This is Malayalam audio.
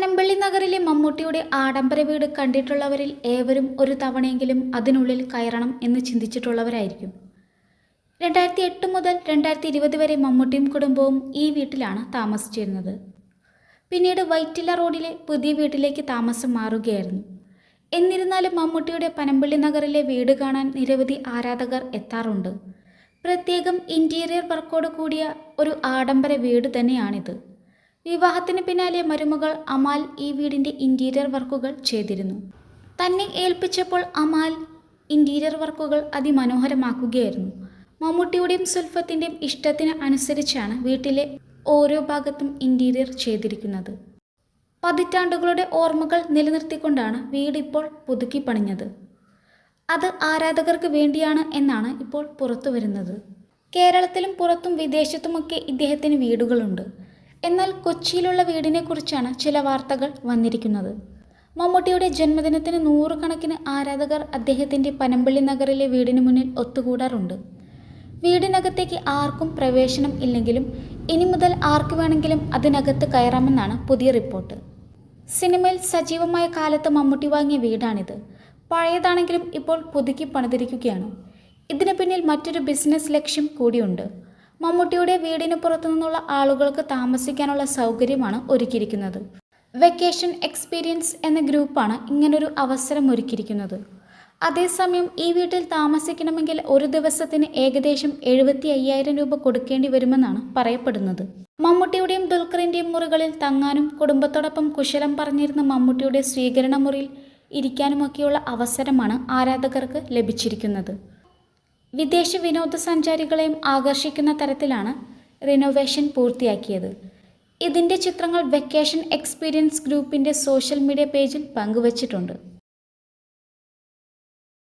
പനമ്പള്ളി നഗറിലെ മമ്മൂട്ടിയുടെ ആഡംബര വീട് കണ്ടിട്ടുള്ളവരിൽ ഏവരും ഒരു തവണയെങ്കിലും അതിനുള്ളിൽ കയറണം എന്ന് ചിന്തിച്ചിട്ടുള്ളവരായിരിക്കും. രണ്ടായിരത്തി എട്ട് മുതൽ രണ്ടായിരത്തി ഇരുപത് വരെ മമ്മൂട്ടിയും കുടുംബവും ഈ വീട്ടിലാണ് താമസിച്ചിരുന്നത്. പിന്നീട് വൈറ്റില റോഡിലെ പുതിയ വീട്ടിലേക്ക് താമസം മാറുകയായിരുന്നു. എന്നിരുന്നാലും മമ്മൂട്ടിയുടെ പനമ്പള്ളി നഗറിലെ വീട് കാണാൻ നിരവധി ആരാധകർ എത്താറുണ്ട്. പ്രത്യേകം ഇന്റീരിയർ വർക്കോട് കൂടിയ ഒരു ആഡംബര വീട് തന്നെയാണിത്. വിവാഹത്തിന് പിന്നാലെ മരുമകൾ അമാൽ ഈ വീടിന്റെ ഇന്റീരിയർ വർക്കുകൾ ചെയ്തിരുന്നു. തന്നെ ഏൽപ്പിച്ചപ്പോൾ അമാൽ ഇന്റീരിയർ വർക്കുകൾ അതിമനോഹരമാക്കുകയായിരുന്നു. മമ്മൂട്ടിയുടെയും സുൽഫത്തിന്റെയും ഇഷ്ടത്തിന് അനുസരിച്ചാണ് വീട്ടിലെ ഓരോ ഭാഗത്തും ഇന്റീരിയർ ചെയ്തിരിക്കുന്നത്. പതിറ്റാണ്ടുകളുടെ ഓർമ്മകൾ നിലനിർത്തിക്കൊണ്ടാണ് വീടിപ്പോൾ പുതുക്കി പണിഞ്ഞത്. അത് ആരാധകർക്ക് വേണ്ടിയാണ് എന്നാണ് ഇപ്പോൾ പുറത്തു വരുന്നത് കേരളത്തിലും പുറത്തും വിദേശത്തുമൊക്കെ ഇദ്ദേഹത്തിന് വീടുകളുണ്ട്. എന്നാൽ കൊച്ചിയിലുള്ള വീടിനെക്കുറിച്ചാണ് ചില വാർത്തകൾ വന്നിരിക്കുന്നത്. മമ്മൂട്ടിയുടെ ജന്മദിനത്തിന് നൂറുകണക്കിന് ആരാധകർ അദ്ദേഹത്തിന്റെ പനമ്പള്ളി നഗറിലെ വീടിന് മുന്നിൽ ഒത്തുകൂടാറുണ്ട്. വീടിനകത്തേക്ക് ആർക്കും പ്രവേശനം ഇല്ലെങ്കിലും ഇനി മുതൽ ആർക്ക് വേണമെങ്കിലും അതിനകത്ത് കയറാമെന്നാണ് പുതിയ റിപ്പോർട്ട്. സിനിമയിൽ സജീവമായ കാലത്ത് മമ്മൂട്ടി വാങ്ങിയ വീടാണിത്. പഴയതാണെങ്കിലും ഇപ്പോൾ പുതുക്കി പണിതിരിക്കുകയാണ്. ഇതിന് പിന്നിൽ മറ്റൊരു ബിസിനസ് ലക്ഷ്യം കൂടിയുണ്ട്. മമ്മൂട്ടിയുടെ വീടിന് പുറത്തു നിന്നുള്ള ആളുകൾക്ക് താമസിക്കാനുള്ള സൗകര്യമാണ് ഒരുക്കിയിരിക്കുന്നത്. വെക്കേഷൻ എക്സ്പീരിയൻസ് എന്ന ഗ്രൂപ്പാണ് ഇങ്ങനൊരു അവസരം ഒരുക്കിയിരിക്കുന്നത്. അതേസമയം ഈ വീട്ടിൽ താമസിക്കണമെങ്കിൽ ഒരു ദിവസത്തിന് ഏകദേശം എഴുപത്തി അയ്യായിരം രൂപ കൊടുക്കേണ്ടി വരുമെന്നാണ് പറയപ്പെടുന്നത്. മമ്മൂട്ടിയുടെയും ദുൽഖറിന്റെയും മുറികളിൽ തങ്ങാനും കുടുംബത്തോടൊപ്പം കുശലം പറഞ്ഞിരുന്ന മമ്മൂട്ടിയുടെ സ്വീകരണ മുറിയിൽ ഇരിക്കാനുമൊക്കെയുള്ള അവസരമാണ് ആരാധകർക്ക് ലഭിച്ചിരിക്കുന്നത്. വിദേശ വിനോദസഞ്ചാരികളെയും ആകർഷിക്കുന്ന തരത്തിലാണ് റിനോവേഷൻ പൂർത്തിയാക്കിയത്. ഇതിന്റെ ചിത്രങ്ങൾ വെക്കേഷൻ എക്സ്പീരിയൻസ് ഗ്രൂപ്പിന്റെ സോഷ്യൽ മീഡിയ പേജിൽ പങ്കുവച്ചിട്ടുണ്ട്.